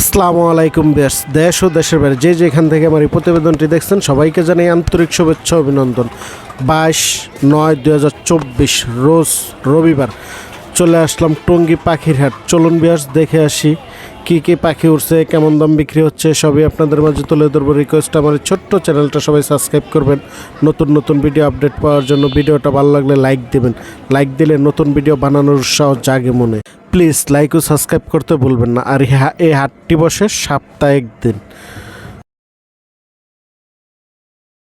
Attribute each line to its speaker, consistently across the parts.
Speaker 1: আসসালামু আলাইকুম বেশ দেশ ও দেশের বাইরে যে যেখান থেকে আমার এই প্রতিবেদনটি দেখছেন, সবাইকে জানাই আন্তরিক শুভেচ্ছা অভিনন্দন। বাইশ নয় দু রোজ রবিবার চলে আসলাম টঙ্গী পাখির হাট। চলুন বিয়াস, দেখে আসি কী কী পাখি উঠছে কেমন দাম বিক্রি হচ্ছে, সবই আপনাদের মাঝে তুলে ধরবো। রিকোয়েস্ট আমার ছোট্ট চ্যানেলটা সবাই সাবস্ক্রাইব করবেন। নতুন নতুন ভিডিও আপডেট পাওয়ার জন্য ভিডিওটা ভালো লাগলে লাইক দেবেন। লাইক দিলে নতুন ভিডিও বানানোর উৎসাহ জাগে মনে। প্লিজ লাইক ও সাবস্ক্রাইব করতে ভুলবেন না। আর এই হাটটি বসে সাপ্তাহিক দিন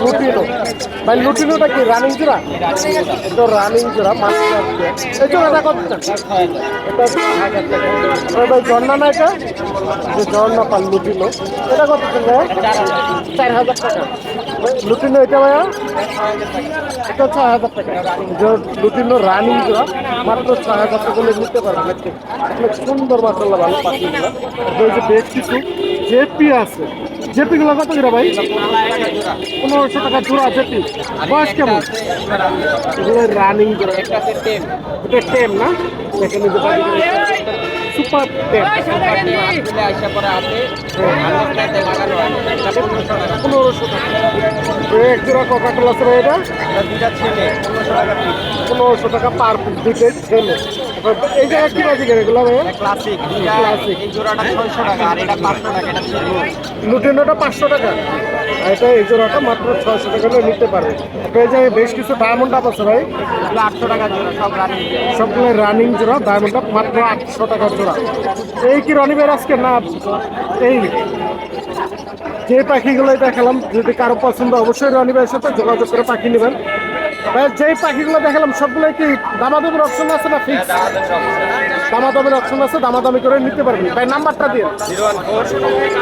Speaker 1: লুটিনো। ভাই, লুটিনোটা কি রানিং জোড়া? এটা রানিং জোড়া মাস্টার এই জোড়াটা কত এটা ভাই না এটা? যে ঝর্ণা পাল লুটিনো। এটা কত ভাই চার হাজার টাকা। লুটিনো এটা ভাইয়া? এটা ছয় হাজার টাকা। লুটিনো রানিং জোড়া, মাত্র ছয় হাজার টাকা করে নিতে পারবেন অনেক সুন্দর মাসাল্লাহ ভালো পাখিগুলো যে বেশ কিছু জেপি আছে। জেপিগুলো কত করে ভাই? পনেরোশো টাকা জোড়া জেপি। বয়স কেমন? এগুলো রানিং এটা টেম না? দেখেন এই যে সুপার টেম পনেরোশো টাকা। এই এক জোড়া কোকা কোলা ছিল এটা? পনেরোশো টাকা পার পিস দুটো ছেলে। এই জায়গায় কি বাজি করে এগুলো ভাইয়া
Speaker 2: ক্লাসিক। এই জোড়াটা ছয়শো টাকা আর এটা পাঁচশো টাকা এটা ছিল
Speaker 1: লুটেনোটা পাঁচশো টাকা। আর এটা এই জোড়াটা মাত্র ছয়শো টাকা হলে নিতে পারবে। এই জায়গায় বেশ কিছু ডায়মন্ড আপ আছে ভাই।
Speaker 2: এগুলো আটশো টাকা জোড়া সব রানিং
Speaker 1: সবগুলো রানিং জোড়া ডায়মন্ড আপ মাত্র আটশো টাকা জোড়া। এই কি রনিবের আজকে? না এই যে পাখিগুলো দেখালাম যদি কারও পছন্দ অবশ্যই রনিবের সাথে যোগাযোগ করে পাখি নেবেন। ভাই যেই পাখিগুলো দেখালাম সবগুলো কি দামাদামির অপশন আছে না ফিক্স দামাদামির অপশন আছে দামাদামি করে নিতে পারবেন। ভাই নাম্বারটা দিয়ে
Speaker 2: zero one four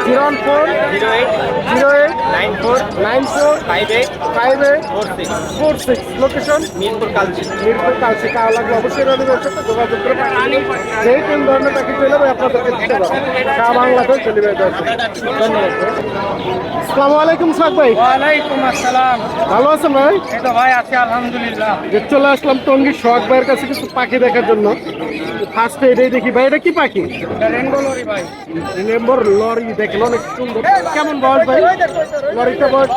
Speaker 1: zero one four
Speaker 2: zero eight
Speaker 1: zero eight
Speaker 2: nine four
Speaker 1: nine four
Speaker 2: five eight
Speaker 1: five eight
Speaker 2: four six.
Speaker 1: Four six location
Speaker 2: Mirpur Kalshi.
Speaker 1: Mirpur Kalshi কালো লাগলে অবশ্যই সাথে যোগাযোগ করে যেই তিন ধরনের পাখি পেলে আপনাদেরকে দিতে ডেলিভারি। ধন্যবাদ। আসসালামু আলাইকুম সাদ ভাই।
Speaker 2: ওয়ালাইকুম আসসালাম।
Speaker 1: ভালো আছেন ভাই?
Speaker 2: এই তো ভাই আছি আলহামদুলিল্লাহ।
Speaker 1: চলে আসলাম টঙ্গি শখ ভাইয়ের কাছে কিছু পাখি দেখার জন্য। ফার্স্টে এটাই দেখি ভাই, এটা কি পাখি?
Speaker 2: রেনবো লরি
Speaker 1: দেখেন, অনেক সুন্দর। কেমন বয়স ভাই? লরিটা বয়স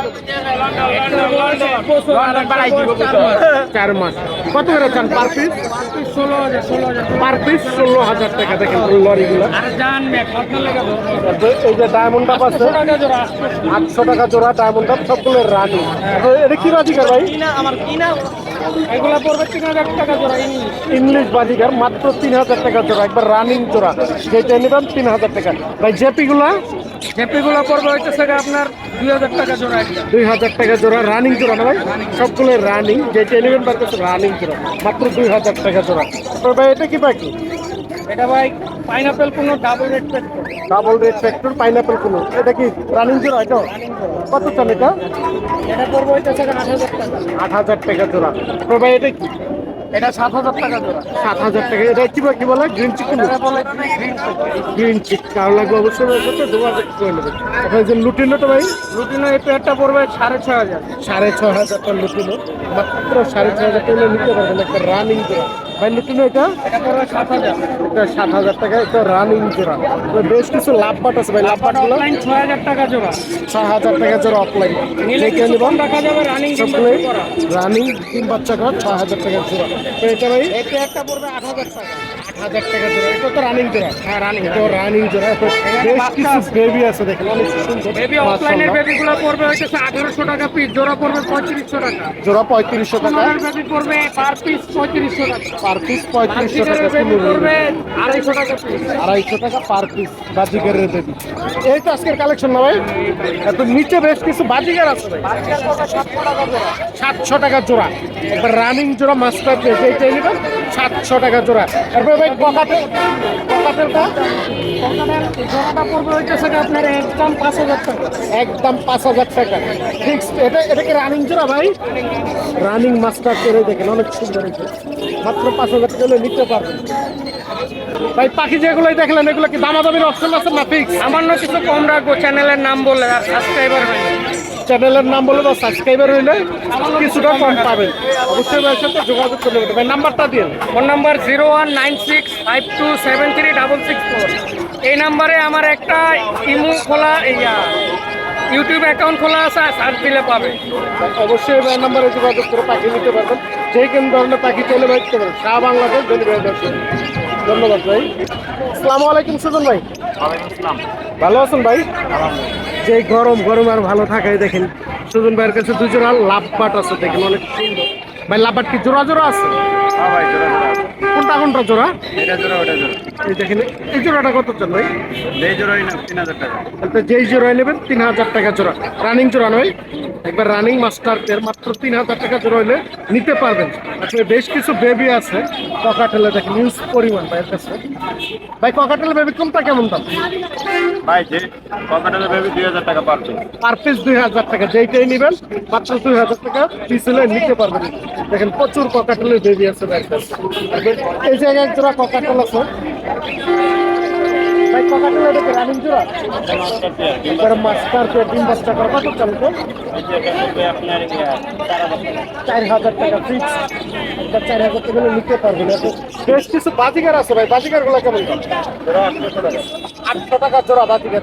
Speaker 1: চার মাস। কত করে চান পার পিস পার পিস ষোলো হাজার টাকা, দেখেন লরিগুলো। এই যে ডায়মন্ড আপ আছে, আটশো টাকা জোড়া ডায়মন্ড আপ সবগুলো রানি। এটা কি বাজিকার ভাই?
Speaker 2: আমার কিনা এগুলা পড়বে তিন হাজার টাকা জোড়া ইংলিশ।
Speaker 1: ইংলিশ বাজিকার মাত্র তিন হাজার টাকা জোড়া একবার রানিং জোড়া। যেটা নেবেন তিন হাজার টাকা। ভাই জেপিগুলা?
Speaker 2: জেপিগুলো পড়বে হইতেছে আপনার দুই হাজার টাকা জোড়া
Speaker 1: দুই হাজার টাকা জোড়া রানিং জোড়া না ভাই? সবগুলো রানিং যেটা নেবেন রানিং জোড়া মাত্র দুই হাজার টাকা জোড়া। ভাই এটা কি পাখি
Speaker 2: এটা ভাই pineapple conure double red pet
Speaker 1: double red factor pineapple conure. এটা কি রানিং জোড়া এটা? কত চান এটা?
Speaker 2: এটা পড়বে হইতেছে আট হাজার টাকা।
Speaker 1: আট হাজার টাকা জোড়া। তো ভাই এটা কি?
Speaker 2: এটা সাত হাজার টাকা
Speaker 1: সাত হাজার টাকা। এটা কি কি বলে? গ্রিন চিকেন গ্রিন চিক কারও লাগবে অবশ্যই সাথে যোগাযোগ করে নেবেন আপনার যে লুটিনোটা ভাই?
Speaker 2: রুটিনে এই পেয়ারটা পড়বে সাড়ে ছয় হাজার।
Speaker 1: সাড়ে ছ হাজার টাকা লুটিনো মাত্র সাড়ে ছ হাজার টাকা নিতে পারবেন একটা রানিং জোড়া। ভাই লুটিনো এটা?
Speaker 2: এটা সাত হাজার।
Speaker 1: এটা টাকা একটা রানিং জোড়া। বেশ কিছু লাভ বাট আছে ভাই লাভ বাটগুলো
Speaker 2: অনলাইন ছয় হাজার টাকা জোড়া।
Speaker 1: ছয় হাজার টাকা জোড়া অফলাইন দেখে
Speaker 2: যাবে রানিং
Speaker 1: সবগুলোই রানিং তিন বাচ্চা করা ছয় হাজার টাকা জোড়া। তো এটা ভাই
Speaker 2: একটা পেয়ারটা পড়বে আট হাজার টাকা।
Speaker 1: হাজার টাকা জোড়া। এটা তো রানিং জোড়া।
Speaker 2: হ্যাঁ রানিং
Speaker 1: এটা রানিং জোড়া। তো বেশ কিছু বেবি আছে দেখেন। অনেক সুন্দর।
Speaker 2: বেবি অফলাইনের বেবিগুলো পড়বে হচ্ছে আঠারোশো টাকা পিস জোড়া পড়বে পঁয়ত্রিশশো টাকা।
Speaker 1: জোড়া পঁয়ত্রিশশো টাকা।
Speaker 2: পনেরোর বেবি পড়বে পার পিস পঁয়ত্রিশশো টাকা।
Speaker 1: পার পিস পঁয়ত্রিশশো টাকা কিলো
Speaker 2: পড়বে আড়াইশো টাকা পিস
Speaker 1: আড়াইশো টাকা পার পিস বাজিগারের দেবি এই তো আজকের কালেকশন না ভাই? এত নিচে বেশ কিছু বাজিগার আছে ভাই। টাকা জোড়া। এবার রানিং জোড়া মাস্টার নেবেন সাতশো টাকা জোড়া। তারপরে ভাই ককাটেল ককাটেলটা
Speaker 2: জোড়াটা পড়বে হইতেছে আপনার একদম পাঁচ হাজার টাকা।
Speaker 1: একদম পাঁচ হাজার টাকা। ফিক্সড এটা এটা কি রানিং জোড়া ভাই? রানিং মাস্টার করে দেখেন অনেক সুন্দর হয়েছে মাত্র পাঁচ হাজার টাকা হলে নিতে পারবেন। ভাই পাখি যেগুলোই দেখলেন এগুলো কি দামাদামির অপশন আছে না ফিক্স
Speaker 2: সামান্য কিছু কম রাখব চ্যানেলের নাম বলে আর সাবস্ক্রাইবার হয়নি
Speaker 1: চ্যানেলের নাম বলে বা সাবস্ক্রাইবার হইলে কিছুটা কম পাবেন। অবশ্যই ভাইয়ের সাথে যোগাযোগ করে নেবেন ভাই নাম্বারটা দিন।
Speaker 2: Phone number zero one nine six five two seven three double six four. এই নাম্বারে আমার একটা ইমো খোলা ইয়া ইউটিউব অ্যাকাউন্ট খোলা আছে সার্চ দিলে পাবে।
Speaker 1: অবশ্যই ভাই নাম্বারে যোগাযোগ করে পাখি নিতে পারবেন। যে কোনো ধরনের পাখি চলে বাড়তে পারেন সারা বাংলাদেশ ডেলিভারি দর্শন ধন্যবাদ ভাই। আসসালামু আলাইকুম সুজন ভাই। ভালো আছেন ভাই? যে গরম গরম আর ভালো থাকায় দেখেন। সুজন ভাইয়ের কাছে দুজন আর লাভ পাট আছে, দেখেন, অনেক সুন্দর। ভাই লাভবাট কি জোড়া জোড়া আছে? কোনটা কোনটা জোড়া? এই দেখেন এই জোড়াটা কত চান ভাই? তাহলে যেই জোড়ায় নেবেন তিন হাজার টাকা জোড়া। রানিং জোড়া নয়। একবার রানিং মাস্টার এর মাত্র তিন হাজার টাকা জোড়া হলে নিতে পারবেন। আসলে বেশ কিছু বেবি আছে। ককাটেলে দেখেন নিউজ পরিমাণ ভাইয়ের কাছে। ভাই ককাটেলে বেবি কোনটা কেমন দাম?
Speaker 3: ভাই যে ককাটেলের বেবি দুই হাজার টাকা পার পিস।
Speaker 1: পার পিস দুই হাজার টাকা। যেইটাই নেবেন মাত্র দুই হাজার টাকা পিস নিতে পারবেন। দেখেন প্রচুর ককাটেলের বেবি আছে এই জায়গায় এক জোড়া ককাটেল আছে ভাই রানিং জোড়া? এবার মাস্টার করা কত চার হাজার টাকা ফিক্স চার হাজার টাকা নিতে পারবেন বেশ কিছু বাজিগার আছে ভাই। বাজিগারগুলো কেমন? আটশো টাকা জোড়া বাজিগার।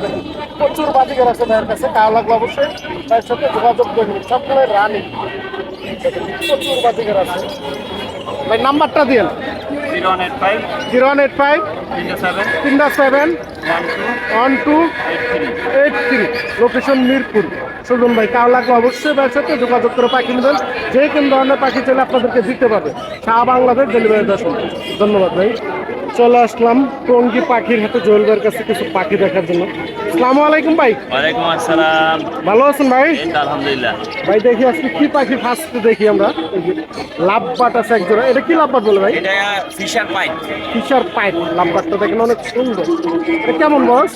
Speaker 1: প্রচুর বাজিগার আছে ভাইয়ের কাছে। লাগল অবশ্যই? তার সাথে যোগাযোগ করবেন সবগুলো রানি প্রচুর বাজিগার আছে। ভাই নাম্বারটা দিন
Speaker 3: জিরো ওয়ান এইট ফাইভ তিনটে seven one two eight three.
Speaker 1: Location Mirpur. শুনুন ভাই কাও লাগলে অবশ্যই ভাইয়ের সাথে যোগাযোগ করে পাখি নেবেন। যে কোন ধরনের পাখি চাইলে আপনাদেরকে দিতে পারবে। সারা বাংলাদেশ ডেলিভারি দর্শন ধন্যবাদ ভাই। চলে আসলাম টঙ্গি পাখির হাতে জোয়েল ভাইয়ের কাছে কিছু পাখি দেখার জন্য। আসসালামু আলাইকুম ভাই।
Speaker 3: ওয়ালাইকুম আসসালাম।
Speaker 1: ভালো আছেন ভাই?
Speaker 3: আলহামদুলিল্লাহ।
Speaker 1: ভাই দেখি আজকে কি পাখি ফার্স্ট দেখি আমরা। লাভবাট আছে এক জোড়া এটা কি লাভবাট বলে ভাই?
Speaker 3: এটা ফিশার পাইপ
Speaker 1: ফিশার পাইপ লাভবাটটা দেখেন অনেক সুন্দর। এটা কেমন বয়স?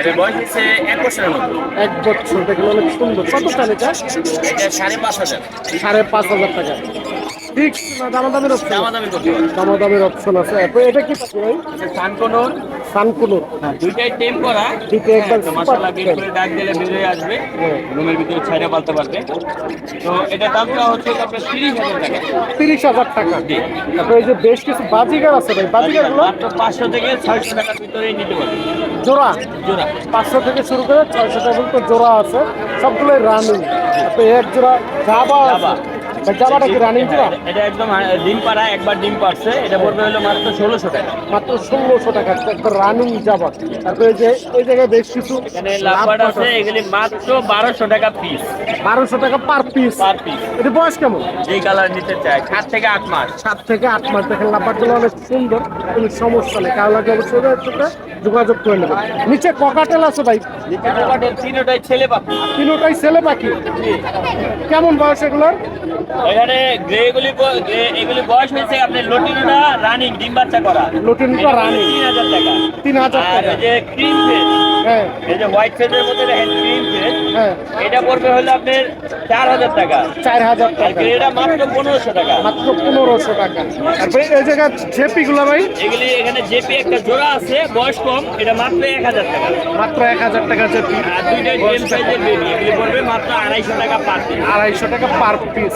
Speaker 3: এটা বয়স হচ্ছে এক বছরের মতো।
Speaker 1: এক বছর। দেখেন অনেক সুন্দর। কত এটা
Speaker 3: সাড়ে পাঁচ হাজার।
Speaker 1: সাড়ে পাঁচ হাজার টাকা। ঠিক না দামাদামের অপশন দামাদামের অপশন আছে। এটা কি পাখি ভাই?
Speaker 3: সানকোনোর।
Speaker 1: সানকুনুর।
Speaker 3: দুইটাই টেম করা।
Speaker 1: দুইটা একদম
Speaker 3: তো
Speaker 1: super
Speaker 3: মাসাল্লাহ গেট
Speaker 1: টেম।
Speaker 3: করে ডাক দিলে বেরিয়ে আসবে।
Speaker 1: হ্যাঁ।
Speaker 3: রুমের ভিতরে ছাইড়ে পালতে পারবে। তো এটা দামটা হচ্ছে আপনার তিরিশ হাজার টাকা।
Speaker 1: তিরিশ হাজার টাকা। তারপর এই যে বেশ কিছু বাজিগার আছে ভাই
Speaker 3: মাত্র পাঁচশো থেকে টাকার নিতে
Speaker 1: জোড়া?
Speaker 3: জোড়া।
Speaker 1: পাঁচশো থেকে শুরু করে ছয়শো টাকা পর্যন্ত জোড়া আছে। সবগুলোই রানিং তারপর এক জোড়া জাবা
Speaker 3: জাবা।
Speaker 1: জাবাটা কি রানিং জোড়া
Speaker 3: এটা একদম ডিম পাড়া একবার ডিম এটা পড়বে হলো মাত্র ষোলোশো টাকা।
Speaker 1: মাত্র ষোলোশো টাকা একবার রানিং তারপর এই যে এই জায়গায় বেশ কিছু
Speaker 3: এখানে লাভবার আছে এগুলি মাত্র বারোশো টাকা পিস
Speaker 1: বারোশো টাকা পার পিস
Speaker 3: পার পিস
Speaker 1: এটা বয়স কেমন?
Speaker 3: যেই কালার নিতে চায় সাত থেকে আট মাস।
Speaker 1: সাত থেকে আট মাস। দেখেন অনেক সুন্দর কোনো সমস্যা নেই। কারও লাগে অবশ্যই যোগাযোগ করে নেবেন। নিচে ককাটেল আছে ভাই?
Speaker 3: তিনটাই ছেলে পাখি।
Speaker 1: তিনোটাই ছেলে পাখি। কেমন বয়স এগুলোর?
Speaker 3: এখানে গ্রে এগুলি বয়স হয়েছে আপনার লটিনোটা রানিং ডিম বাচ্চা করা।
Speaker 1: লটিনোটা
Speaker 3: এটা। তিন হাজার টাকা।
Speaker 1: তিন হাজার
Speaker 3: আর
Speaker 1: টাকা।
Speaker 3: যে ক্রিম ফেস
Speaker 1: হ্যাঁ।
Speaker 3: এই যে হোয়াইট ফেসের মধ্যে দেখেন ক্রিম ফেস
Speaker 1: হ্যাঁ।
Speaker 3: এটা পড়বে হলো আপনার চার হাজার টাকা।
Speaker 1: চার হাজার
Speaker 3: আর
Speaker 1: টাকা।
Speaker 3: গ্রেটা মাত্র পনেরোশো টাকা।
Speaker 1: মাত্র পনেরোশো টাকা। তারপরে এই জায়গায় জেপিগুলো ভাই?
Speaker 3: এগুলি এখানে জেপি একটা জোড়া আছে বয়স কম এটা মাত্র এক হাজার টাকা।
Speaker 1: মাত্র এক হাজার টাকা জেপি
Speaker 3: আর দুইটাই টেম সাইজের বেবি এগুলি পড়বে মাত্র আড়াইশো টাকা পার পিস
Speaker 1: আড়াইশো টাকা পার পিস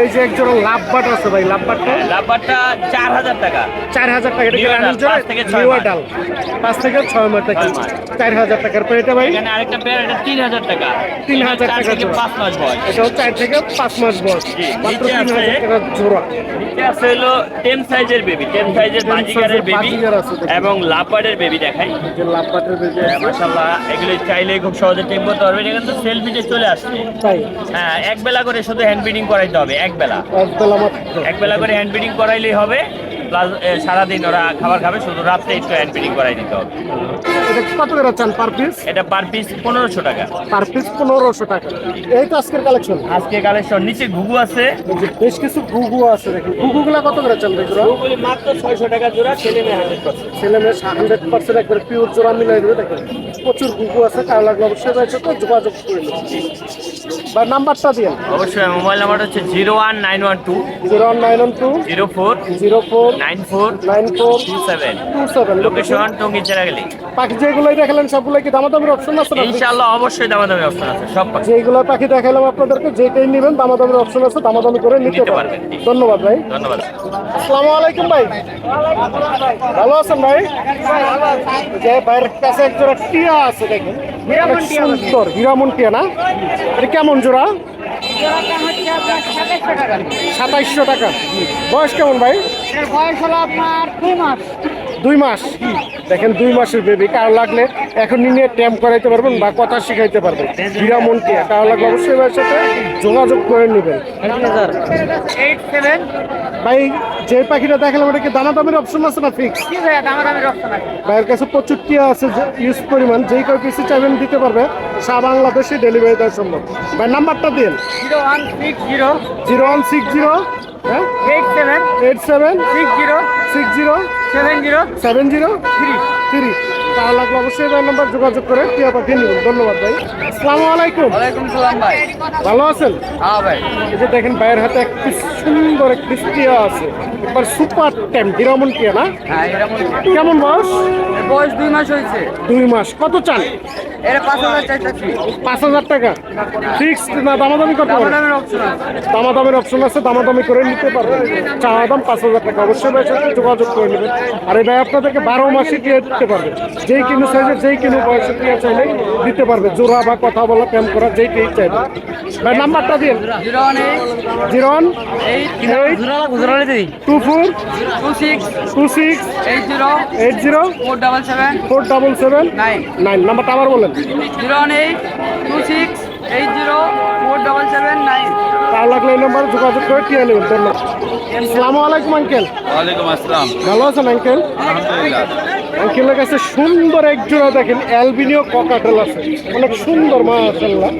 Speaker 1: এই যে একজন লাভবাট আছে ভাই লাভবাটটা?
Speaker 3: লাভবারটা চার হাজার টাকা
Speaker 1: চার হাজার টাকা এটা জোড়া?
Speaker 3: থেকে ছয়
Speaker 1: adult। পাঁচ থেকে ছয় মাস থেকে চার হাজার টাকার পর এটা ভাই?
Speaker 3: এখানে আরেকটা পেয়ার এটা তিন হাজার টাকা
Speaker 1: তিন হাজার
Speaker 3: চার
Speaker 1: টাকা
Speaker 3: পাঁচ মাস বয়স।
Speaker 1: এটাও চার থেকে পাঁচ মাস বয়স। মাত্র তিন হাজার টাকা জোড়া।
Speaker 3: আছে হলো টেন সাইজের বেবি টেন সাইজের বাজিগারের বেবি। এবং লাভবার্ডের বেবি দেখাই।
Speaker 1: যে লাভবাটের বেবি আছে।
Speaker 3: মাসাল্লাহ এগুলি চাইলে খুব সহজে টেম করতে পারবে এটা কিন্তু সেলফিতে চলে আসছে।
Speaker 1: তাই?
Speaker 3: হ্যাঁ এক বেলা করে শুধু হ্যান্ড বিডিং করাইতে হবে এক বেলা।
Speaker 1: এক বেলা
Speaker 3: এক বেলা করে হ্যান্ড বিডিং করাইলেই হবে প্লাস সারাদিন ওরা খাবার খাবে শুধু রাত্রে একটু হ্যান্ড ফিডিং করাই দিতে হবে।
Speaker 1: এটা কত করে চান পার পিস
Speaker 3: এটা পার পিস পনেরোশো টাকা।
Speaker 1: পার পিস পনেরোশো টাকা। এই তো আজকের কালেকশন
Speaker 3: আজকে কালেকশন নিচে ঘুঘু আছে।
Speaker 1: বেশ কিছু গুগু আছে দেখুন গুগুগুলা কত করে চান দেখুন
Speaker 3: ওগুলি মাত্র ছয়শো টাকা জোড়া ছেলে মেয়ে হান্ড্রেড পার্সেন্ট
Speaker 1: ছেলে মেয়ে হান্ড্রেড পার্সেন্ট একবার পিওর জোড়া মিলাই দেবে দেখেন। প্রচুর গুগু আছে কার লাগলে অবশ্যই রয়েছে তো যোগাযোগ করে নেবেন বা নাম্বারটা দিন
Speaker 3: অবশ্যই মোবাইল নাম্বার হচ্ছে zero one nine one two
Speaker 1: zero one nine one two
Speaker 3: zero four
Speaker 1: zero four
Speaker 3: nine four
Speaker 1: nine four
Speaker 3: two seven.
Speaker 1: Two seven.
Speaker 3: Location Tongi Cheragali
Speaker 1: পাখি যেগুলোই দেখালেন সবগুলো কি দামাদামির অপশন আছে না
Speaker 3: ইনশাআল্লাহ অবশ্যই দামাদামি অপশন আছে সব পাখি।
Speaker 1: যেগুলো পাখি দেখালাম আপনাদেরকে যেটাই নেবেন দামাদামির অপশন আছে দামাদামি করে নিতে পারবেন। ধন্যবাদ ভাই।
Speaker 3: ধন্যবাদ।
Speaker 1: আসসালামু আলাইকুম ভাই। ভালো আছেন ভাই? যে ভাইয়ের কাছে এক জোড়া টিয়া আছে দেখেন। সুন্দর হীরামন টিয়া না? এটা কেমন জোড়া? সাতাইশশো টাকা। বয়স কেমন ভাই?
Speaker 2: বয়স হলো আপনার দুই মাস।
Speaker 1: দুই মাস? দেখেন দুই মাসের বেবি কার লাগলে এখন নিয়ে ট্যাম করাইতে পারবেন বা কথা শিখাইতে পারবেন। হীরামন টিয়া কার লাগলে অবশ্যই ভাইয়ের সাথে যোগাযোগ করে নেবেন। ভাই যে পাখিটা দেখালাম এটা কি দানা দামের অপশন আছে না ফিক্স ভাইয়ের কাছে প্রচুর টিয়া আছে ইউজ পরিমাণ। যেই কয় পিসি চাইবেন দিতে পারবে। সারা বাংলাদেশে ডেলিভারি দেওয়া সম্ভব। ভাই নাম্বারটা দিন
Speaker 2: zero one six zero.
Speaker 1: Zero one six zero. হ্যাঁ?
Speaker 2: Eight seven.
Speaker 1: Eight seven.
Speaker 2: Six zero.
Speaker 1: Six zero.
Speaker 2: Seven zero.
Speaker 1: Seven zero.
Speaker 2: Three.
Speaker 1: Three. তার লাগলে অবশ্যই ভাই নাম্বার যোগাযোগ করে। টিয়া পাঠিয়ে নেবেন ধন্যবাদ ভাই। আসসালামু আলাইকুম।
Speaker 2: ওয়ালাইকুম সালাম ভাই।
Speaker 1: ভালো আছেন?
Speaker 2: হ্যাঁ ভাই।
Speaker 1: এই যে দেখেন ভাইয়ের হাতে একটি সুন্দর একটি টিয়া আছে। একবার সুপার টেম হিরামন টিয়া না?
Speaker 2: হ্যাঁ
Speaker 1: কেমন বয়স?
Speaker 2: বয়স দুই মাস হয়েছে।
Speaker 1: দুই মাস। কত চান?
Speaker 2: এর পাঁচ হাজার চাইতেছি।
Speaker 1: পাঁচ হাজার টাকা। ফিক্সড না দামাদামি করতে
Speaker 2: আছে।
Speaker 1: দামাদামের অপশন আছে দামাদামি করে নিতে পারবেন। চাওয়া দাম পাঁচ হাজার টাকা। অবশ্যই ভাইয়ের সাথে যোগাযোগ করে নেবেন। আর এই ভাই আপনাদেরকে বারো মাসে দিয়ে দিতে পারবে যেই কিনো সাইজে যেই কিনো বয়সে প্রিয়া চাইলে দিতে পারবে। জোড়া বা কথা বলা, প্রেম করা যেইটাই চাইবে। ভাই, নাম্বারটা দিন।
Speaker 2: Zero one
Speaker 1: two four,
Speaker 2: two six
Speaker 1: two six,
Speaker 2: eight zero
Speaker 1: eight zero
Speaker 2: four double seven
Speaker 1: four double seven
Speaker 2: nine
Speaker 1: nine নাম্বারটা আবার বলেন
Speaker 2: zero eight two six eight zero four double seven nine.
Speaker 1: তার লাগলে এই নাম্বারে যোগাযোগ করে টিয়া নেবেন ধন্যবাদ। আসসালামু আলাইকুম আঙ্কেল।
Speaker 3: ওয়ালাইকুম আসসালাম।
Speaker 1: ভালো আছেন আঙ্কেল? আঙ্কেলের কাছে সুন্দর এক জোড়া দেখেন অ্যালবিনিও ককাটেল আছে। অনেক সুন্দর মাশাল্লাহ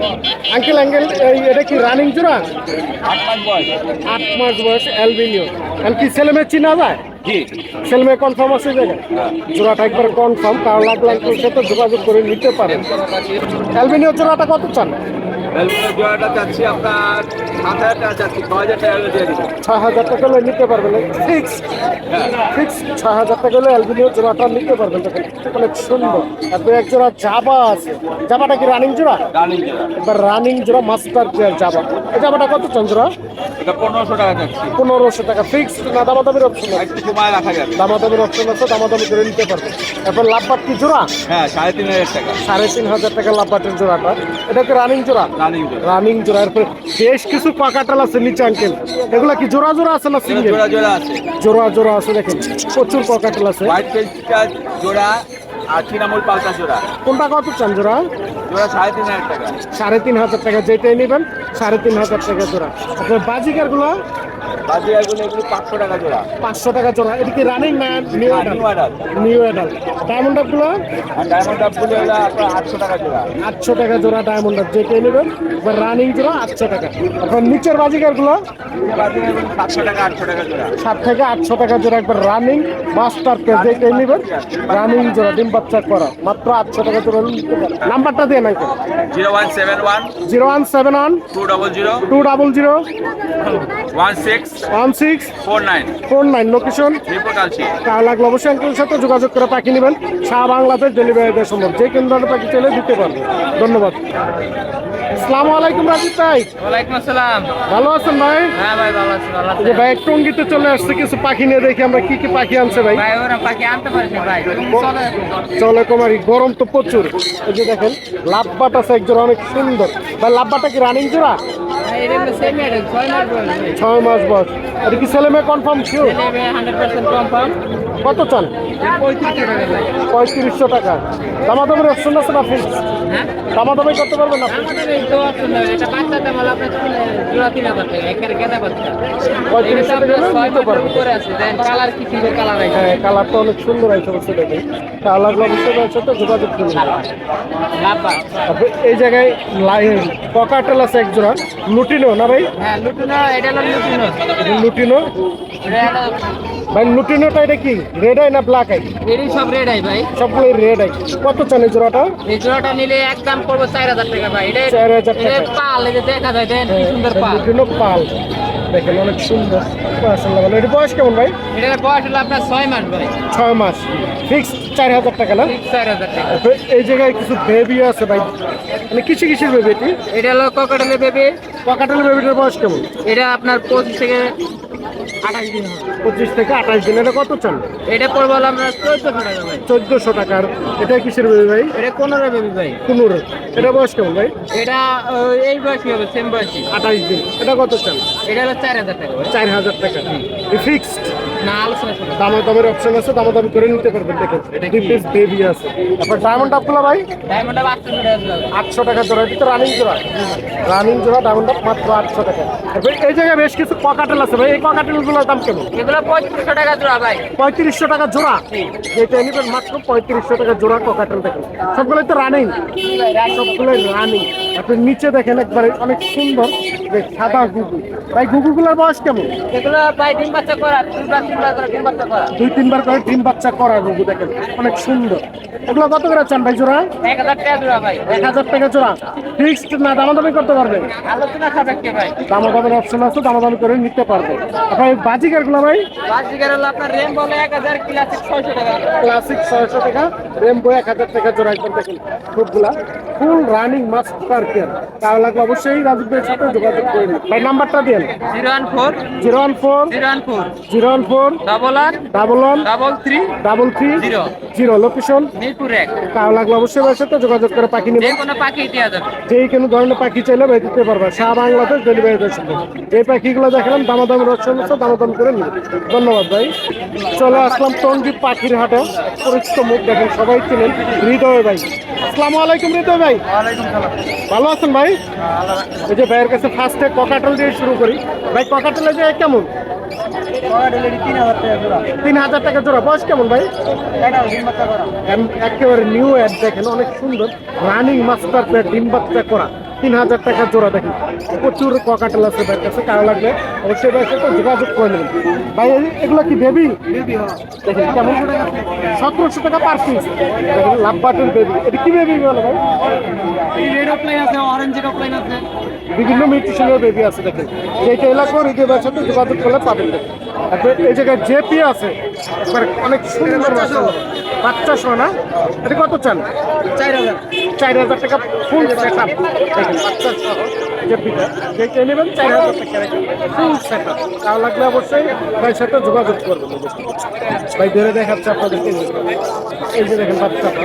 Speaker 1: আঙ্কেল আঙ্কেল এই এটা কি রানিং জোড়া?
Speaker 3: আট মাস বয়স।
Speaker 1: আট মাস বয়স অ্যালবিনিও। আর কি ছেলে মেয়ে চিনা যায়?
Speaker 3: জি।
Speaker 1: কনফার্ম আছে জায়গায় জোড়াটা একবার কনফার্ম তার লাগলে সে সাথে যোগাযোগ করে নিতে পারেন অ্যালবিনিও জোড়াটা কত চান?
Speaker 4: বেলুনের জোড়াটা চাচ্ছি আপনার সাত হাজার টাকা চাচ্ছি ছ হাজার টাকা হলে দিয়ে দিবেন
Speaker 1: ছয় হাজার টাকা হলে নিতে পারবেন। ফিক্স ফিক্স ছয় হাজার টাকা হলে অ্যালবিনিও জোড়াটা নিতে পারবেন। অনেক সুন্দর। এক জোড়া জাবা আছে। জাবাটা কি রানিং জোড়া?
Speaker 4: রানিং জোড়া।
Speaker 1: এবার রানিং জোড়া মাস্টার জাবা। এই জাবাটা কত চান জোড়া?
Speaker 4: এটা পনেরোশো টাকা চাচ্ছি।
Speaker 1: পনেরোশো টাকা। না দামাদামির অপশন আছে।
Speaker 4: একটু সময় রাখা যাবে।
Speaker 1: দামাদামির অপশন আছে দামাদামি করে নিতে পারবেন। লাভবাট কি জোড়া?
Speaker 4: হ্যাঁ সাড়ে তিন হাজার টাকা।
Speaker 1: সাড়ে তিন হাজার টাকা লাভবাটের জোড়াটা। এটা কি
Speaker 4: রানিং জোড়া?
Speaker 1: রানিং জোড়া। এরপরে বেশ কিছু পাকাটাল আছে নিচে আঙ্কেল এগুলো কি জোড়া জোড়া আছে না সিঙ্গেল
Speaker 4: জোড়া জোড়া আছে।
Speaker 1: জোড়া জোড়া আছে দেখেন প্রচুর পকেটেল আছে।
Speaker 4: হোয়াইট জোড়া আর তৃণমূল পাল্টা জোড়া।
Speaker 1: কোনটা কত চান জোড়া?
Speaker 4: জোড়া সাড়ে তিন হাজার টাকা।
Speaker 1: সাড়ে তিন হাজার টাকা যেটাই নেবেন সাড়ে তিন হাজার টাকা জোড়া। আপনার বাজিকার
Speaker 4: এগুলো পাঁচশো টাকা জোড়া।
Speaker 1: পাঁচশো টাকা জোড়া। এটা কি রানিং না নিউ
Speaker 4: আর নিউ অ্যাডাল
Speaker 1: নিউ অ্যাডাল ডায়মন্ডগুলো?
Speaker 4: আর ডায়মন্ড হলো আপনার আটশো টাকা জোড়া।
Speaker 1: আটশো টাকা জোড়া ডায়মন্ড যেটাই নেবেন এবার রানিং জোড়া আটশো টাকা। এখন নিচের
Speaker 4: বাজিকারগুলো? সাতশো টাকা আটশো টাকা জোড়া।
Speaker 1: সাত থেকে আটশো টাকা জোড়া একবার রানিং মাস্টার পেজ যেটাই নেবেন রানিং জোড়া ডিম বাচ্চা করা। মাত্র আটশো টাকা জোড়া নাম্বারটা দিয়ে নাই
Speaker 4: zero one seven one
Speaker 1: zero one seven one
Speaker 4: two double zero
Speaker 1: two double zero
Speaker 4: one six
Speaker 1: one six
Speaker 4: four nine
Speaker 1: four nine location তার লাগলে অবশ্যই আঙ্কেলের সাথে যোগাযোগ করে পাখি নেবেন। সারা বাংলাদেশ ডেলিভারি দেওয়া সম্ভব। যে কোনো ধরনের পাখি চলে দিতে পারবে। ধন্যবাদ। আসসালামু আলাইকুম রাজীব ভাই।
Speaker 2: ওয়ালাইকুম আসসালাম।
Speaker 1: ভালো আছেন ভাই?
Speaker 2: হ্যাঁ ভাই ভালো আছি ভালো
Speaker 1: এই ভাই টঙ্গিতে চলে আসছে কিছু পাখি নিয়ে দেখি আমরা কি কি পাখি আনছে ভাই।
Speaker 2: ভাই ওরা পাখি আনতে পারছে ভাই। চলে।
Speaker 1: কুমারি গরম তো প্রচুর। এই যে দেখেন লাভবাট আছে একজন অনেক সুন্দর। ভাই লাভবাটা কি রানিং জোড়া?
Speaker 2: ছয় মাস বয়স
Speaker 1: এটা কি ছেলে মেয়ে কনফার্ম
Speaker 2: কনফার্ম
Speaker 1: কত চান? পঁয়ত্রিশশো টাকা। দামাদামের অপশন আছে না ফিক্স
Speaker 2: হ্যাঁ
Speaker 1: দামাদামি করতে পারবেন না হ্যাঁ কালারটা অনেক সুন্দর আছে অবশ্যই দেখে। কালার অবশ্যই আছে তো যোগাযোগ করুন। এই জায়গায় লাইন ককাটেল আছে এক জোড়া। লুটিনো না ভাই?
Speaker 2: হ্যাঁ লুটুনো। লুটুনো।
Speaker 1: ভাই লুটিনোটা এটা কি? রেড আই না ব্ল্যাক আই?
Speaker 2: এরই সব রেড আই ভাই।
Speaker 1: সবগুলোই রেড আই। কত চান এই জোড়াটা?
Speaker 2: এই জোড়াটা নিলে একদম পড়ব চার হাজার টাকা ভাই। এটা
Speaker 1: 4,000 টাকা।
Speaker 2: এটা পাল এই যে দেখা যায় দেন কি সুন্দর পাল।
Speaker 1: লুটিনো পাল। দেখেন অনেক সুন্দর। মাশাআল্লাহ ভালো। এটা বয়স কেমন ভাই?
Speaker 2: এটা বয়স হলো আপনার ছয় মাস ভাই।
Speaker 1: ছয় মাস। ফিক্স চার হাজার টাকা না?
Speaker 2: চার হাজার টাকা।
Speaker 1: তারপরে এই জায়গায় কিছু বেবি আছে ভাই। মানে কিছু কিছু বেবি এটি?
Speaker 2: এটা হলো ককাটেলে বেবি
Speaker 1: ককাটেল বেবিটার বয়স কেমন?
Speaker 2: এটা আপনার পঁচিশ থেকে আঠাশ দিন
Speaker 1: পঁচিশ থেকে আঠাশ দিন এটা কত চান
Speaker 2: এটা পড়ব আমরা চোদ্দশো টাকা ভাই।
Speaker 1: চোদ্দশো টাকার। এটা কিসের বেবি ভাই?
Speaker 2: এটা পনেরো বেবি ভাই।
Speaker 1: পনেরো এটা বয়স কেমন ভাই?
Speaker 2: এটা এই বয়সী হবে সেম বয়সই।
Speaker 1: আঠাশ দিন। এটা কত চান
Speaker 2: এটা হলো চার হাজার টাকা
Speaker 1: চার হাজার টাকা। ফিক্সড
Speaker 2: না আলোচনা করব।
Speaker 1: দামা দামের অপশন আছে দামা দামি করে নিতে পারবেন দেখেন। দুই পিস বেবি আছে। তারপর ডায়মন্ড আপগুলো ভাই?
Speaker 2: ডায়মন্ড আটশো টাকা
Speaker 1: টাকা জোড়া এটা রানিং জোড়া। রানিং জোড়া ডায়মন্ড আপ মাত্র আটশো টাকা। তারপর এই জায়গায় বেশ কিছু ককাটেল আছে ভাই। এই ককাটেলগুলোর দাম কেমন?
Speaker 2: এগুলো পঁয়ত্রিশশো টাকা জোড়া ভাই।
Speaker 1: পঁয়ত্রিশশো টাকা জোড়া? যেটা নেবেন মাত্র পঁয়ত্রিশশো টাকা জোড়া ককাটেল দেখেন। সবগুলোই তো রানিং সবগুলোই রানিং আপনি নিচে দেখেন একবারে অনেক সুন্দর সাদা গুগু ভাই গুগুগুলোর বয়স কেমন?
Speaker 2: এগুলো ভাই ডিম বাচ্চা করা
Speaker 1: দুই তিনবার করে ডিম বাচ্চা করা দেখেন। অনেক সুন্দর। এগুলো কত করে চান ভাই জোড়া?
Speaker 2: এক হাজার টাকা জোড়া ভাই।
Speaker 1: এক হাজার টাকা জোড়া। ফিক্সড না দামাদামি করতে পারবেন
Speaker 2: আলোচনা সাপেক্ষে ভাই।
Speaker 1: দামাদামের অপশন আছে দামাদামি করে নিতে পারবেন আপনার এই বাজিকারগুলো ভাই?
Speaker 2: জিগার হলো আপনার রেম বলে এক হাজার ক্লাসিক ছয়শো টাকা।
Speaker 1: ক্লাসিক ছয়শো টাকা রেমবো এক হাজার টাকা জোড়া একদম দেখুন। Full running master care. তাহলে লাগলে অবশ্যই রাজুকের সাথে যোগাযোগ করে নিন। ভাই নাম্বারটা দিন
Speaker 2: zero one four
Speaker 1: zero one four
Speaker 2: zero one four.
Speaker 1: Zero one four
Speaker 2: double one
Speaker 1: double one
Speaker 2: double three
Speaker 1: double three
Speaker 2: zero.
Speaker 1: Zero location
Speaker 2: Mirpur এক।
Speaker 1: তাহলে লাগলে অবশ্যই ভাইয়ের সাথে যোগাযোগ করে পাখি
Speaker 2: যে
Speaker 1: নেবেন
Speaker 2: কোনো পাখি দেওয়া যাবে।
Speaker 1: যেই কোনো ধরনের পাখি চাইলে ভাই দিতে পারবে। সারা বাংলাদেশ ডেলিভারি দেওয়া সম্ভব এই পাখিগুলো দেখালাম অপশন আছে দামাদাম করে নিন ধন্যবাদ ভাই। চলে আসলাম টঙ্গি পাখির হাটে। পরিচিত মুখ দেখেন সবাই ছিলেন হৃদয় ভাই। আসসালামু আলাইকুম হৃদয় ভাই। ভালো আছেন ভাই? এই যে ভাইয়ের কাছে ফার্স্টে ককাটেল দিয়ে শুরু করি। ভাই ককাটেলে যে কেমন? তিন হাজার টাকা জোড়া। বয়স কেমন ভাই? একেবারে নিউ অ্যাড দেখেন অনেক সুন্দর। রানিং মাস্টার প্লেট ডিম বাচ্চা করা। তিন হাজার টাকা জোড়া দেখেন। প্রচুর ককাটেল আছে ভাইয়ের কাছে কারও লাগলে অবশ্যই ভাইয়ের সাথে যোগাযোগ করে নেবেন। ভাই এগুলো কি বেবি দেখেন কেমন সতেরোশো টাকা পার পিস দেখেন লাভ বাটন বেবি এটা কি বেবি বলে ভাই? বিভিন্ন মিউটিশনের বেবি আছে দেখেন। যেটা এলাকা হৃদয়ের সাথে যোগাযোগ করলে পাবেন। দেখেন তারপরে এই জায়গায় জেপি আছে। একবারে অনেক সুন্দর। বাচ্চা সহ না? এটা কত চান?
Speaker 2: চার হাজার।
Speaker 1: চার হাজার টাকা ফুল সেট আপ দেখেন যেটা নেবেন, চার হাজার টাকা ফুল সেট আপ তা লাগলে অবশ্যই ভাই সাথে যোগাযোগ করবেন ভাই, ধরে দেখাচ্ছে আপনাদেরকে। এই যে দেখেন বাচ্চাটা।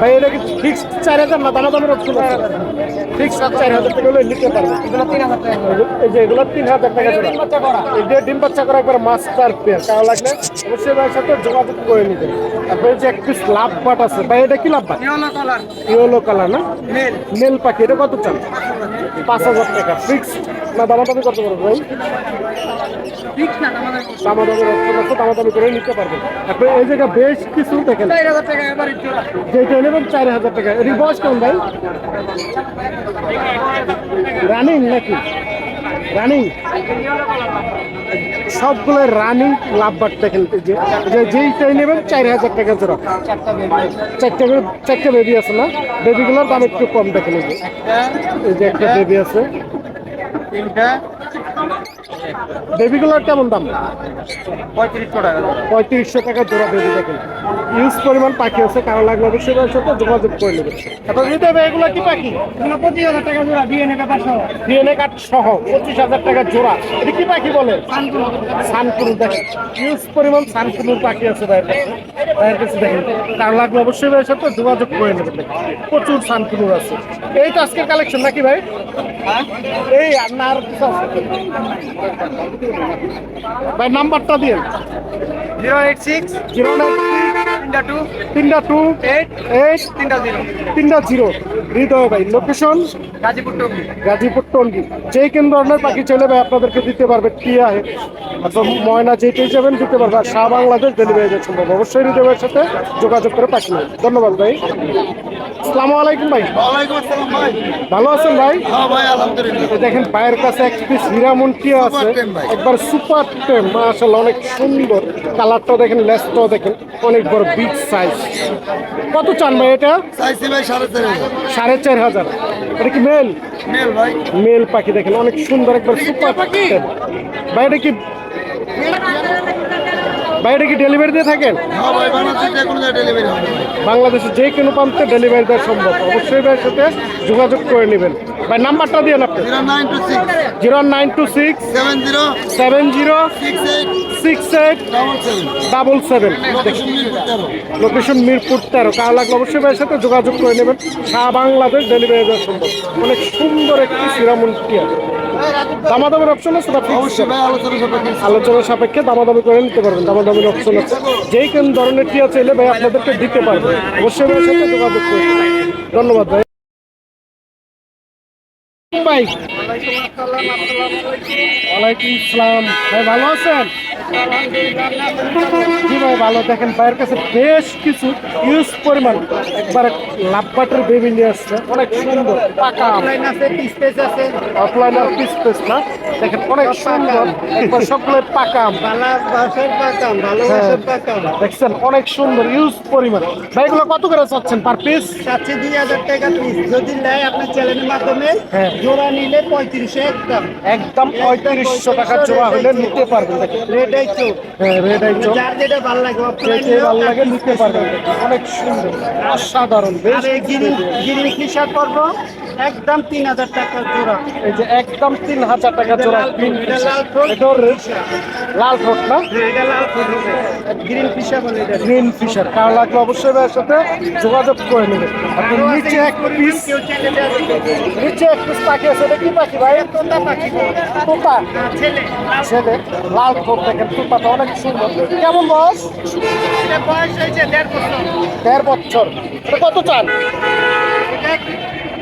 Speaker 1: ভাই এটা কি ফিক্সড চার হাজার না? দানা দামের অপশন আছে? ফিক্সড চার হাজার টাকা হলে নিতে পারবেন
Speaker 2: এগুলো তিন হাজার টাকা
Speaker 1: এই যে এগুলো তিন হাজার টাকা যে ডিম বাচ্চা করা একবার মাস্টার পেয়ার কারও লাগলে অবশ্যই ভাইয়ের সাথে যোগাযোগ করে নিবেন তারপরে যে এক পিস লাভ বাট আছে। ভাই এটা কি lovebird
Speaker 2: yellow colour
Speaker 1: yellow colour না?
Speaker 2: মেল।
Speaker 1: মেল পাখি এটা কত চান? পাঁচ হাজার টাকা। ফিক্সড না দামাদামি করতে পারব ভাই। অপশন আছে দামাদামি করে নিতে পারবেন তারপরে এই জায়গায় বেশ কিছু দেখেন। যেটা নেবেন চার হাজার টাকা। এটি বয়স কেমন ভাই? রানিং নাকি? রানিং সবগুলো রানিং লাভবার দেখেন। যে যেইটাই নেবেন চার হাজার টাকা জোড়া।
Speaker 2: চারটা বেবি
Speaker 1: চারটে বেবি আছে না? বেবিগুলোর দাম একটু কম দেখেন এই যে।
Speaker 2: একটা
Speaker 1: বেবি আছে।
Speaker 2: তিনটা।
Speaker 1: বেবিগুলোর কেমন দাম?
Speaker 3: পঁয়ত্রিশশো টাকা।
Speaker 1: পঁয়ত্রিশশো টাকা জোড়া বেবি দেখেন। ইউজ পরিমাণ পাখি আছে কারও লাগলে অবশ্যই সাথে যোগাযোগ করে নেবেন। এখন নিতে হবে এগুলো কি পাখি?
Speaker 2: পঁচিশ হাজার টাকা জোড়া ডিএনএ পেপার সহ।
Speaker 1: ডিএনএ কার্ড সহ পঁচিশ হাজার টাকা জোড়া। এটা কি পাখি বলে? সানকুরু। দেখেন। ইউজ পরিমাণ সানকুরুর পাখি আছে কাছে। ভাইয়ের কাছে দেখেন। কারও লাগলে অবশ্যই ভাইয়ের সাথে যোগাযোগ করে নেবেন। দেখেন। প্রচুর সানকুরুর আছে। এই তো আজকের কালেকশন নাকি ভাই? এই আর না আর কিছু আছে? ভাই নাম্বারটা দিন
Speaker 2: জিরো এইট সিক্স
Speaker 1: জিরো
Speaker 2: তিনটা টু
Speaker 1: তিনটা টু
Speaker 2: এইট
Speaker 1: এইট
Speaker 2: তিনটা জিরো।
Speaker 1: তিনটা জিরো। হৃদয় ভাই লোকেশন
Speaker 2: গাজীপুর টঙ্গি।
Speaker 1: গাজীপুর টঙ্গি। যে কোন ধরনের পাখি চাইলে ভাই আপনাদেরকে দিতে পারবে টিয়া অথবা ময়না যেটাই যাবেন দিতে পারবে। আর সারা বাংলাদেশ ডেলিভারি সম্ভব অবশ্যই হৃদয়ের সাথে যোগাযোগ করে পাখি ধন্যবাদ ভাই। আসসালামু আলাইকুম ভাই।
Speaker 4: ওয়ালাইকুম আসসালাম ভাই।
Speaker 1: ভালো আছেন ভাই?
Speaker 4: হ্যাঁ ভাই আলহামদুলিল্লাহ।
Speaker 1: দেখেন ভাইয়ের কাছে এক পিস হীরামন টিয়া আছে। একবার সুপার টেম মাশাআল্লাহ অনেক সুন্দর। কালারটাও দেখেন লেসটাও দেখেন অনেক বড় বিগ সাইজ কত চান ভাই এটা?
Speaker 4: চাইছি ভাই সাড়ে চার হাজার।
Speaker 1: সাড়ে চার হাজার। এটা কি মেল
Speaker 4: মেল ভাই।
Speaker 1: মেল পাখি দেখেন অনেক সুন্দর একবার সুপার পাখি? ভাই এটা কি ভাই এটা কি ডেলিভারি দিয়ে থাকেন?
Speaker 4: হ্যাঁ বাংলাদেশে যে কোনো
Speaker 1: প্রান্তে ডেলিভারি দেওয়া সম্ভব। অবশ্যই ভাইয়ের সাথে যোগাযোগ করে নেবেন। ভাই নাম্বারটা দিয়ে আপনি।
Speaker 4: Zero nine two six. Seven zero.
Speaker 1: Seven zero.
Speaker 4: Six eight double seven location Mirpur তেরো।
Speaker 1: লোকেশন মিরপুর তেরো। কার লাগলে অবশ্যই ভাইয়ের সাথে যোগাযোগ করে নেবেন। সারা বাংলাদেশ ডেলিভারি দেওয়া সম্ভব। অনেক সুন্দর একটি সিরামুন টিয়া। দামাদামের অপশন আছে না
Speaker 4: আলোচনার আলোচনা সাপেক্ষে
Speaker 1: দামাদামি করে নিতে পারবেন দামাদামির অপশন আছে। যেই কোন ধরনের টিয়া চাইলে ভাই আপনাদেরকে দিতে পারবে। অবশ্যই ভাইয়ের সাথে যোগাযোগ করে ধন্যবাদ ভাই। ভাই ওয়ালাইকুম আসসালাম। ভাই ভালো আছেন? জি ভাই ভালো। দেখেন ভাইয়ের কাছে বেশ কিছু ইউজ পরিমাণ একবার লাভবাটের বেবি নিয়ে আসছে। অনেক সুন্দর। পাকা অফলাইন আর পিস পিস না? দেখেন অনেক সুন্দর। একবার পাকা হ্যাঁ, দেখছেন অনেক সুন্দর ইউজ পরিমাণ। ভাই এগুলো কত করে চাচ্ছেন পার পিস
Speaker 5: চাচ্ছি দুই হাজার টাকা পিস যদি নেয় আপনার চ্যানেলের মাধ্যমে
Speaker 1: হ্যাঁ।
Speaker 5: জোড়া নিলে পঁয়ত্রিশে একদম
Speaker 1: একদম পঁয়ত্রিশশো টাকা জোড়া হলে নিতে পারবেন। দেখেন
Speaker 5: রেড আই চোখ যেটা ভালো লাগে
Speaker 1: নিতে পারবেন। অনেক সুন্দর অসাধারণ বেশ
Speaker 5: একদম তিন হাজার টাকা জোড়া।
Speaker 1: এই যে একদম তিন হাজার টাকা জোড়া গ্রিন
Speaker 5: লাল ঠোঁট।
Speaker 1: না?
Speaker 5: গ্রিন ফিশার বলে
Speaker 1: গ্রিন ফিশার কার লাগলে অবশ্যই ভাইয়ের সাথে যোগাযোগ করে নেবেন আপনি নিচে এক পিস। নিচে এক পিস পাখি আছে এটা কি পাখি ভাই?
Speaker 5: তোতা পাখি।
Speaker 1: তোতা।
Speaker 5: ছেলে।
Speaker 1: ছেলে। লাল ঠোঁট দেখেন তোতাটা অনেক সুন্দর। কেমন বয়স?
Speaker 5: বয়স হয়েছে দেড় বছর।
Speaker 1: দেড় বছর। এটা কত চান?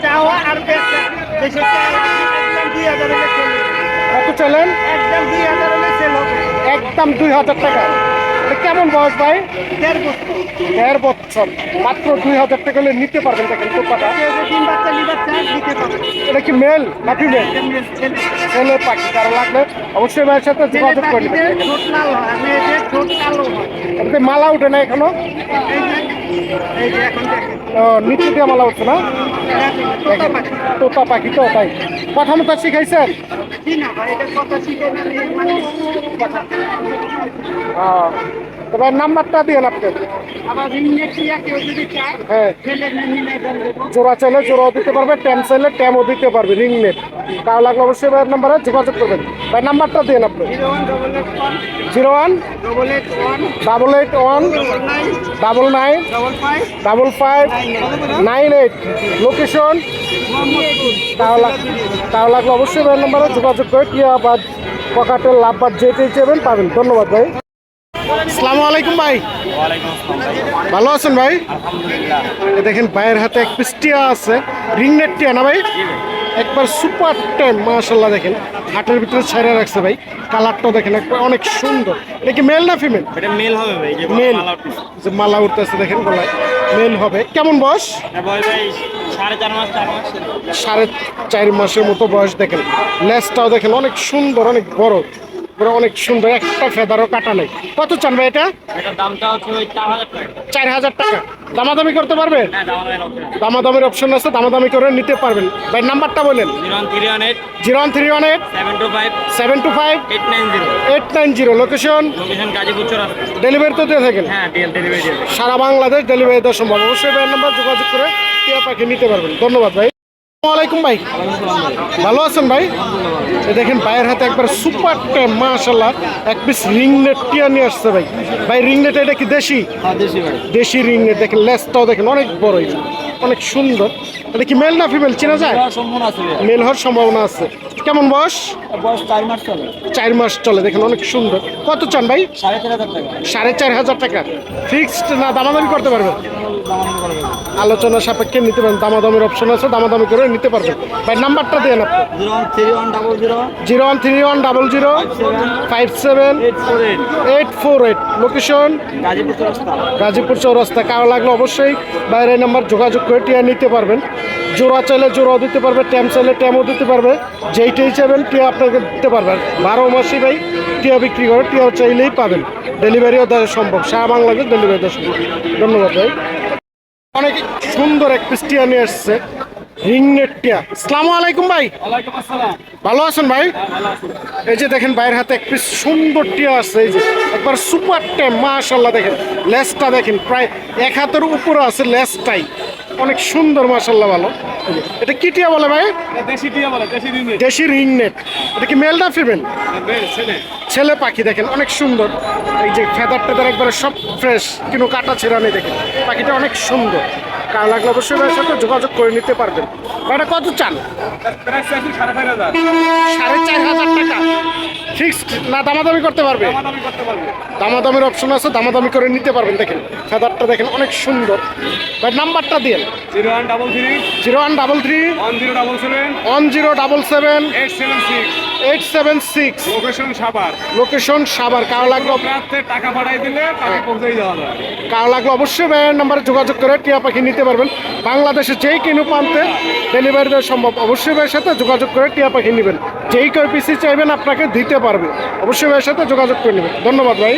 Speaker 5: চাওয়া আর দেশে একদম দুই হাজার হলে
Speaker 1: কত চাইলেন
Speaker 5: একদম দুই হাজার হলে সেল হবে।
Speaker 1: একদম দুই হাজার টাকা। কেমন বয়স ভাই?
Speaker 5: দেড় বছর।
Speaker 1: দেড় বছর। মাত্র দুই হাজার টাকা হলে নিতে পারবেন দেখেন
Speaker 5: বাচ্চা দিতে
Speaker 1: এটা কি মেল না ফিমেল
Speaker 5: ছেলে
Speaker 1: পাখি কারও লাগলে অবশ্যই ভাইয়ের সাথে যোগাযোগ করে নেবেন। মালা উঠে না এখনও? নিচে দিয়ে মালা উঠছে না?
Speaker 5: তোতা পাখি
Speaker 1: তো তাই কথা মতো শিখাইছেন এবার নাম্বারটা দিয়ে আপনি। হ্যাঁ। জোড়া চাইলে জোড়াও দিতে পারবে ট্যাম চাইলে ট্যামও দিতে পারবে রিং নেট। তাও লাগলে অবশ্যই ভাইয়ের নাম্বারে যোগাযোগ করবেন। ভাই নাম্বারটা দিয়ে আপনি।
Speaker 5: Zero one double eight one double nine
Speaker 1: double
Speaker 5: five
Speaker 1: nine eight location
Speaker 5: তাহলে
Speaker 1: তাও লাগ তাও লাগলে অবশ্যই ভাইয়ের নাম্বারে যোগাযোগ করে টিয়া বা পকাটের লাভবার যেতে চাইবেন পাবেন। ধন্যবাদ ভাই। আসসালামু আলাইকুম ভাই। ভালো আছেন ভাই? দেখেন ভাইয়ের হাতে এক পিস টিয়া আছে। রিং নেট টিয়া না ভাই। একবার সুপার টেন মাশাল্লাহ দেখেন। হাটের ভিতরে ছেড়ে রাখছে ভাই কালারটাও দেখেন একবার অনেক সুন্দর। এটা কি মেল না ফিমেল
Speaker 3: এটা মেল হবে ভাই যে
Speaker 1: মেল। যে মালা উঠতেছে দেখেন গলায় মেল হবে। কেমন বয়স?
Speaker 3: সাড়ে চার
Speaker 1: মাসের মতো বয়স দেখেন। লেসটাও দেখেন অনেক সুন্দর অনেক বড়। পুরো অনেক সুন্দর একটা ফেদারও কাটা নেই। কত চান ভাই এটা?
Speaker 3: চার হাজার টাকা।
Speaker 1: দামাদামি করতে পারবেন
Speaker 3: হ্যাঁ
Speaker 1: দামাদামির অপশন আছে। দামাদামি করে নিতে পারবেন। ভাই নাম্বারটা বলেন।
Speaker 3: Zero one three one eight. Seven two five. Eight nine zero.
Speaker 1: Location? Delivery তো দিয়ে থাকেন?
Speaker 3: হ্যাঁ দিয়ে দেবে।
Speaker 1: সারা বাংলাদেশ ডেলিভারি দেওয়া সম্ভব। অবশ্যই ভাইয়ের নাম্বার যোগাযোগ করে টিয়া পাখি নিতে পারবেন। ধন্যবাদ ভাই। আসসালামু আলাইকুম ভাই। ভালো আছেন ভাই? দেখেন ভাইয়ের হাতে একবার সুপার টেম মাশাল্লাহ এক পিস রিং নেট টিয়া নিয়ে আসছে ভাই। ভাই রিং নেট এটা কি দেশি? দেশি রিং নেট দেখেন লেসটাও দেখেন অনেক বড় অনেক সুন্দর। এটা কি মেল না ফিমেল চেনা যায়? মেল হওয়ার সম্ভাবনা আছে কেমন বয়স? চার মাস চলে। দেখেন অনেক সুন্দর। কত চান ভাই? সাড়ে চার হাজার টাকা। ফিক্সড না দামাদামি করতে পারবেন? আলোচনা সাপেক্ষে নিতে পারেন, দামাদামির অপশন আছে, দামাদামি করে নিতে পারবেন। ভাই নাম্বারটা দেন আপনি। Zero one three one double zero, five seven, eight four eight. Location Gazipur Chowrasta. কারও লাগলে অবশ্যই বাইরে নাম্বার যোগাযোগ করে টিয়া নিতে পারবেন। জোড়া চাইলে জোড়াও দিতে পারবে, ট্যাম চাইলে ট্যামও দিতে পারবে। যেইটাই চাইবেন টিয়া আপনাকে দিতে পারবেন। বারো মাসই ভাই টিয়া বিক্রি করে টিয়া চাইলেই পাবেন। ডেলিভারিও দেওয়া সম্ভব। সারা বাংলাদেশ ডেলিভারি দেওয়া সম্ভব। ধন্যবাদ ভাই। অনেক সুন্দর এক পিস টিয়া এসছে। আসসালামু আলাইকুম ভাই। ভালো আছেন ভাই? এই যে দেখেন ভাইয়ের হাতে এক সুন্দর টিয়া আছে এই যে। একবার সুপার ট্যাম মাশাল্লাহ দেখেন। লেসটা দেখেন প্রায় এক হাতের উপরে আছে লেসটাই। অনেক সুন্দর মাশাল্লাহ ভালো। এটা কি টিয়া বলে ভাই?
Speaker 4: দেশি টিয়া বলে দেশি রিং
Speaker 1: দেশি রিং নেট এটা কি মেল না ফিমেল? ছেলে। পাখি দেখেন অনেক সুন্দর। এই যে ফেদার টেদার একবারে সব ফ্রেশ কিন্তু কাটা ছেঁড়া নেই দেখেন। পাখিটা অনেক সুন্দর। কার লাগলে? অবশ্যই ভাইয়ের সাথে যোগাযোগ করে নিতে পারবেন। ভাইটা কত চান?
Speaker 4: সাড়ে চার হাজার
Speaker 1: টাকা। ফিক্সড? না দামাদামি করতে পারবে?
Speaker 4: দামি করতে পারবে।
Speaker 1: দামাদামির অপশন আছে দামাদামি করে নিতে পারবেন। দেখেন ফেদারটা দেখেন অনেক সুন্দর। ভাই নাম্বারটা দিন
Speaker 4: zero one double three
Speaker 1: zero one double three
Speaker 4: one zero double seven
Speaker 1: one zero double seven
Speaker 4: eight seven six.
Speaker 1: Eight seven six.
Speaker 4: Location Savar
Speaker 1: location Savar কারও লাগলে
Speaker 4: টাকা পাঠাই দিলে যাওয়া যায়।
Speaker 1: কারও লাগলে অবশ্যই ভাইয়ের নাম্বারে যোগাযোগ করে টিয়া পাখি নিতে পারবেন। বাংলাদেশে যেই কিনু পান্তে ডেলিভারি দেওয়া সম্ভব অবশ্যই ভাইয়ের সাথে যোগাযোগ করে টিয়া পাখি নেবেন। যেই কেউ পিসি চাইবেন আপনাকে দিতে পারবে। অবশ্যই ভাইয়ের সাথে যোগাযোগ করে নেবেন। ধন্যবাদ ভাই।